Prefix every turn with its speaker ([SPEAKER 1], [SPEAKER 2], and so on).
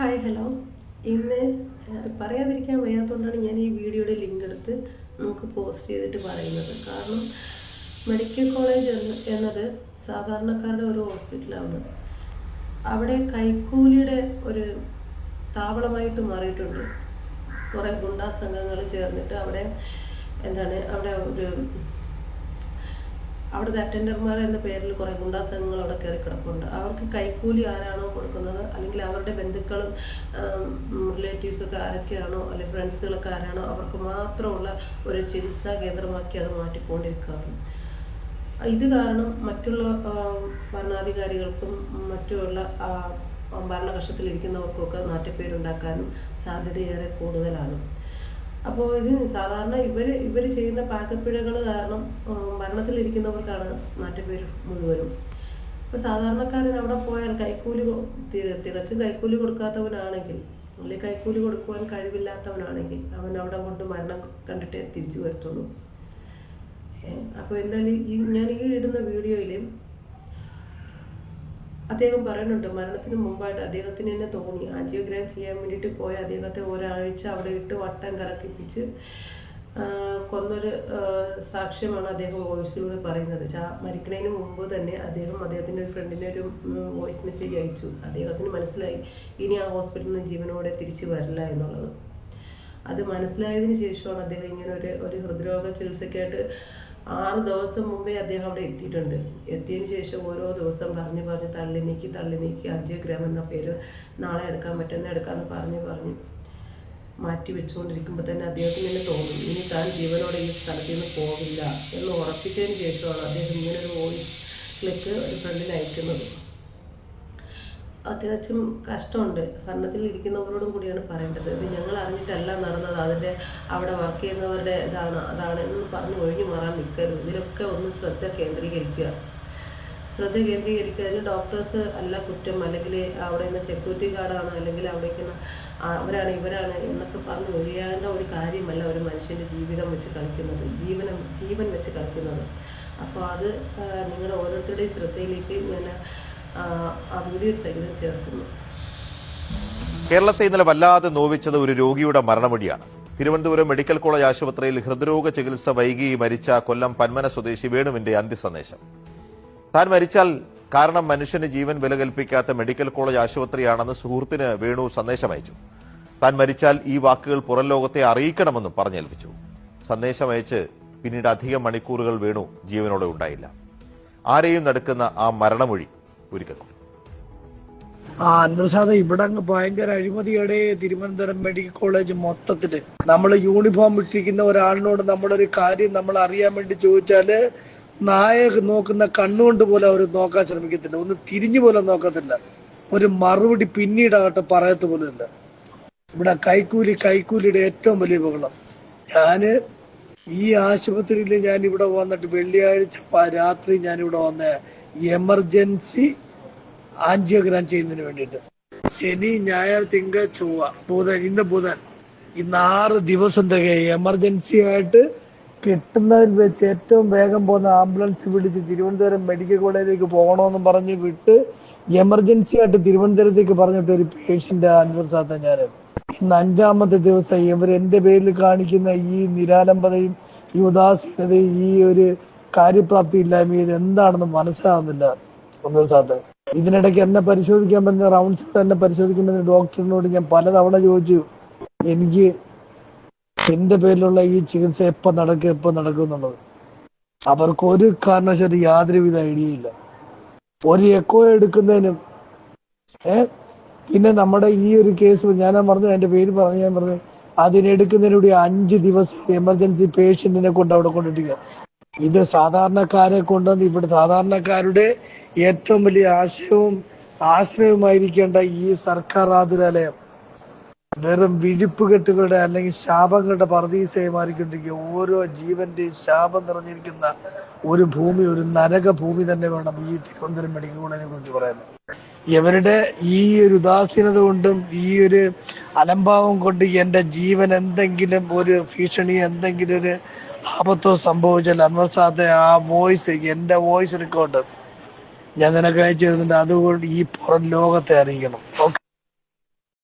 [SPEAKER 1] Hi hello ഇന്ന് അത് പറയാതിരിക്കാൻ വയ്യാത്തതുകൊണ്ടാണ് ഞാൻ ഈ വീഡിയോയുടെ ലിങ്ക് എടുത്ത് നമുക്ക് പോസ്റ്റ് ചെയ്തിട്ട് പറയുന്നത്. കാരണം മെഡിക്കൽ കോളേജ് എന്ന് എന്നത് സാധാരണക്കാരുടെ ഒരു ഹോസ്പിറ്റലാണ് അവിടെ കൈക്കൂലിയുടെ ഒരു താവളമായിട്ട് മാറിയിട്ടുണ്ട്. കുറേ ഗുണ്ടാ സംഘങ്ങൾ ചേർന്നിട്ട് അവിടെ എന്താണ് അവിടെ ഒരു അവിടുത്തെ അറ്റൻഡർമാർ എന്ന പേരിൽ കുറേ ഗുണ്ടാ സംഘങ്ങൾ അവിടെ കയറി കിടപ്പുണ്ട്. അവർക്ക് കൈക്കൂലി ആരാണോ കൊടുക്കുന്നത്? അല്ലെങ്കിൽ അവരുടെ ബന്ധുക്കളും റിലേറ്റീവ്സൊക്കെ ആരൊക്കെയാണോ? അല്ലെങ്കിൽ ഫ്രണ്ട്സുകളൊക്കെ ആരാണോ? അവർക്ക് മാത്രമുള്ള ഒരു ചികിത്സാ കേന്ദ്രമാക്കി അത് മാറ്റിക്കൊണ്ടിരിക്കുകയാണ്. ഇത് കാരണം മറ്റുള്ള ഭരണാധികാരികൾക്കും മറ്റുള്ള ഭരണകക്ഷത്തിലിരിക്കുന്നവർക്കൊക്കെ നാറ്റപ്പേരുണ്ടാക്കാനും സാധ്യതയേറെ കൂടുതലാണ്. അപ്പോൾ ഇത് സാധാരണ ഇവർ ഇവർ ചെയ്യുന്ന പാകപ്പിഴകൾ കാരണം മരണത്തിലിരിക്കുന്നവർക്കാണ് നാട്ടുപേര് മുഴുവനും. അപ്പോൾ സാധാരണക്കാരൻ അവിടെ പോയാൽ കൈക്കൂലി തികച്ചും കൈക്കൂലി കൊടുക്കാത്തവനാണെങ്കിൽ അല്ലെങ്കിൽ കൈക്കൂലി കൊടുക്കുവാൻ കഴിവില്ലാത്തവനാണെങ്കിൽ അവൻ അവിടെ കൊണ്ട് മരണം കണ്ടിട്ടേ തിരിച്ചു വരത്തുള്ളൂ. അപ്പോൾ എന്തായാലും ഈ ഞാൻ ഈ ഇടുന്ന വീഡിയോയിൽ അദ്ദേഹം പറയുന്നുണ്ട് മരണത്തിന് മുമ്പായിട്ട് അദ്ദേഹത്തിന് തന്നെ തോന്നി. ആൻജിയോഗ്രാം ചെയ്യാൻ വേണ്ടിയിട്ട് പോയ അദ്ദേഹത്തെ ഒരാഴ്ച അവിടെ ഇട്ട് വട്ടം കറക്കിപ്പിച്ച് കൊന്നൊരു സാക്ഷ്യമാണ് അദ്ദേഹം വോയിസിലൂടെ പറയുന്നത്. ചാ മരിക്കുന്നതിന് മുമ്പ് തന്നെ അദ്ദേഹം അദ്ദേഹത്തിന്റെ ഒരു ഫ്രണ്ടിന് ഒരു വോയിസ് മെസ്സേജ് അയച്ചു. അദ്ദേഹത്തിന് മനസ്സിലായി ഇനി ആ ഹോസ്പിറ്റലിൽ നിന്ന് ജീവനോടെ തിരിച്ചു വരില്ല എന്നുള്ളത്. അത് മനസ്സിലായതിനു ശേഷമാണ് അദ്ദേഹം ഇങ്ങനെ ഒരു ഒരു ഹൃദ്രോഗ ചികിത്സയ്ക്കായിട്ട് ആറ് ദിവസം മുമ്പേ അദ്ദേഹം അവിടെ എത്തിയിട്ടുണ്ട്. എത്തിയതിന് ശേഷം ഓരോ ദിവസം പറഞ്ഞ് പറഞ്ഞ് തള്ളി നീക്കി തള്ളി നീക്കി അഞ്ച് എന്ന പേര് നാളെ എടുക്കാൻ പറ്റുന്ന എടുക്കാമെന്ന് പറഞ്ഞ് പറഞ്ഞ് മാറ്റി വെച്ചുകൊണ്ടിരിക്കുമ്പോൾ തന്നെ അദ്ദേഹത്തിന് തന്നെ തോന്നും. ഇനി താൻ ജീവനോടെ ഈ സ്ഥലത്തു നിന്ന് പോകില്ല എന്ന് ഉറപ്പിച്ചതിന് ശേഷമാണ് അദ്ദേഹം ഇങ്ങനൊരു വോയിസ് ക്ലിക്ക് ഒരു ഫ്രണ്ടിൽ അയക്കുന്നത്. അത്യാവശ്യം കഷ്ടമുണ്ട്. ഭരണത്തിൽ ഇരിക്കുന്നവരോടും കൂടിയാണ് പറയേണ്ടത്. ഇത് ഞങ്ങൾ അറിഞ്ഞിട്ടല്ല നടന്നത്. അതിന്റെ അവിടെ വർക്ക് ചെയ്യുന്നവരുടെ ഇതാണ്. അതാണ് എന്ന് പറഞ്ഞ് ഒഴിഞ്ഞു മാറാൻ നിൽക്കരുത്. ഇതിലൊക്കെ ഒന്ന് ശ്രദ്ധ കേന്ദ്രീകരിക്കുക. ശ്രദ്ധ കേന്ദ്രീകരിക്കുക. അതിൽ ഡോക്ടേഴ്സ് അല്ല കുറ്റം. അല്ലെങ്കിൽ അവിടെ നിന്ന് സെക്യൂരിറ്റി ഗാർഡാണ് അല്ലെങ്കിൽ അവിടെ നിൽക്കുന്ന അവരാണ് ഇവരാണ് എന്നൊക്കെ പറഞ്ഞ് ഒഴിയേണ്ട ഒരു കാര്യമല്ല ഒരു മനുഷ്യന്റെ ജീവിതം വെച്ച് കളിക്കുന്നത്. ജീവനം ജീവൻ വെച്ച് കളിക്കുന്നത്. അപ്പോൾ അത് നിങ്ങളുടെ ഓരോരുത്തരുടെയും ശ്രദ്ധയിലേക്ക് ഞാൻ ആ, വീഡിയോ സഹിതം ചേർക്കുന്നു.
[SPEAKER 2] കേരളത്തെ ഇന്നലെ വല്ലാതെ നോവിച്ചത് ഒരു രോഗിയുടെ മരണമൊഴിയാണ്. തിരുവനന്തപുരം മെഡിക്കൽ കോളേജ് ആശുപത്രിയിൽ ഹൃദ്രോഗ ചികിത്സ വൈകി മരിച്ച കൊല്ലം പന്മന സ്വദേശി വേണുവിന്റെ അന്ത്യസന്ദേശം. താൻ മരിച്ചാൽ കാരണം മനുഷ്യന് ജീവൻ വില കൽപ്പിക്കാത്ത മെഡിക്കൽ കോളേജ് ആശുപത്രിയാണെന്ന് സുഹൃത്തിന് വേണു സന്ദേശം അയച്ചു താൻ മരിച്ചാൽ ഈ വാക്കുകൾ പുറം ലോകത്തെ അറിയിക്കണമെന്നും പറഞ്ഞേൽപ്പിച്ചു. സന്ദേശം അയച്ച് പിന്നീട് അധികം മണിക്കൂറുകൾ വേണു ജീവനോടെ ഉണ്ടായില്ല. ആരെയും നടക്കുന്ന ആ മരണമൊഴി ഒരിക്കൽ കൂടി.
[SPEAKER 3] ആ അനുസാദ ഇവിടെ അങ്ങ് ഭയങ്കര അഴിമതിയുടെ തിരുവനന്തപുരം മെഡിക്കൽ കോളേജ് മൊത്തത്തിൽ. നമ്മൾ യൂണിഫോം ഇട്ടിരിക്കുന്ന ഒരാളിനോട് നമ്മളൊരു കാര്യം നമ്മൾ അറിയാൻ വേണ്ടി ചോദിച്ചാൽ നായ നോക്കുന്ന കണ്ണുകൊണ്ട് പോലും അവർ നോക്കാൻ ശ്രമിക്കത്തില്ല. ഒന്ന് തിരിഞ്ഞു പോലും നോക്കത്തില്ല. ഒരു മറുപടി പിന്നീടാകട്ടെ പറയത്ത് പോലും ഇല്ല ഇവിടെ കൈക്കൂലി കൈക്കൂലിയുടെ ഏറ്റവും വലിയ ബഹളം. ഞാൻ ഈ ആശുപത്രിയിൽ ഞാൻ ഇവിടെ വന്നിട്ട് വെള്ളിയാഴ്ച രാത്രി ഞാൻ ഇവിടെ വന്ന. എമർജൻസി ആൻജിയോഗ്രാം ചെയ്യുന്നതിന് വേണ്ടിയിട്ട്. ശനി ഞായർ തിങ്കൾ ചൊവ്വ ബുധൻ ഇന്ന് ബുധൻ. ഇന്ന് ആറ് ദിവസം തികയും. എമർജൻസി ആയിട്ട് കിട്ടുന്നതിൽ വെച്ച് ഏറ്റവും വേഗം പോകുന്ന ആംബുലൻസ് വിളിച്ച് തിരുവനന്തപുരം മെഡിക്കൽ കോളേജിലേക്ക് പോകണമെന്ന് പറഞ്ഞ് വിട്ട് എമർജൻസി ആയിട്ട് തിരുവനന്തപുരത്തേക്ക് പറഞ്ഞിട്ട് ഒരു പേഷ്യന്റ് അൻവർ സാത്ത ഞാൻ ഇന്ന് അഞ്ചാമത്തെ ദിവസം ഇവർ എന്റെ പേരിൽ കാണിക്കുന്ന ഈ നിരാലംബതയും ഈ ഉദാസീനതയും ഈ ഒരു കാര്യപ്രാപ്തി ഇല്ലായ്മ ഇത് എന്താണെന്ന് മനസ്സിലാവുന്നില്ല ഒന്നൊരു സാധ. ഇതിനിടയ്ക്ക് എന്നെ പരിശോധിക്കാൻ പറ്റുന്ന റൗണ്ട്സ് എന്നെ പരിശോധിക്കാൻ പറ്റുന്ന ഡോക്ടറിനോട് ഞാൻ പലതവണ ചോദിച്ചു എനിക്ക് എന്റെ പേരിലുള്ള ഈ ചികിത്സ എപ്പം നടക്കും എപ്പം നടക്കും എന്നുള്ളത്? അവർക്ക് ഒരു കാരണവശാലും യാതൊരുവിധ ഐഡിയ ഇല്ല. ഒരു എക്കോ എടുക്കുന്നതിനും ഏ പിന്നെ നമ്മുടെ ഈ ഒരു കേസ് ഞാൻ പറഞ്ഞു എന്റെ പേര് പറഞ്ഞു ഞാൻ പറഞ്ഞു അതിനെടുക്കുന്നതിലൂടെ അഞ്ച് ദിവസം എമർജൻസി പേഷ്യന്റിനെ കൊണ്ട് അവിടെ കൊണ്ടിട്ടിരിക്കുക. ഇത് സാധാരണക്കാരെ കൊണ്ടുവന്ന് ഇവിടെ സാധാരണക്കാരുടെ ഏറ്റവും വലിയ ആശയവും ആശ്രയവുമായിരിക്കേണ്ട ഈ സർക്കാർ ആതുരാലയം. വെറും വിഴിപ്പുകെട്ടുകളുടെ അല്ലെങ്കിൽ ശാപങ്ങളുടെ പറദീസയെ മാറിക്കൊണ്ടിരിക്കുക ഓരോ ജീവന്റെയും ശാപം നിറഞ്ഞിരിക്കുന്ന ഒരു ഭൂമി ഒരു നരക ഭൂമി തന്നെ വേണം ഈ തിരുവനന്തപുരം മെഡിക്കൽ കോളേജിനെ കുറിച്ച് പറയാൻ. ഇവരുടെ ഈ ഒരു ഉദാസീനത കൊണ്ടും ഈ ഒരു അലംഭാവം കൊണ്ട് എന്റെ ജീവൻ എന്തെങ്കിലും ഒരു ഭീഷണി എന്തെങ്കിലും ഒരു ആപത്തോ സംഭവിച്ചാൽ അൻവർ സാദെ ആ വോയിസ് എന്റെ വോയിസ് റെക്കോർഡ് ഞാൻ നിനക്ക് അയച്ചു തരുന്നുണ്ട്. അതുകൊണ്ട് ഈ പുറം ലോകത്തെ അറിയിക്കണം.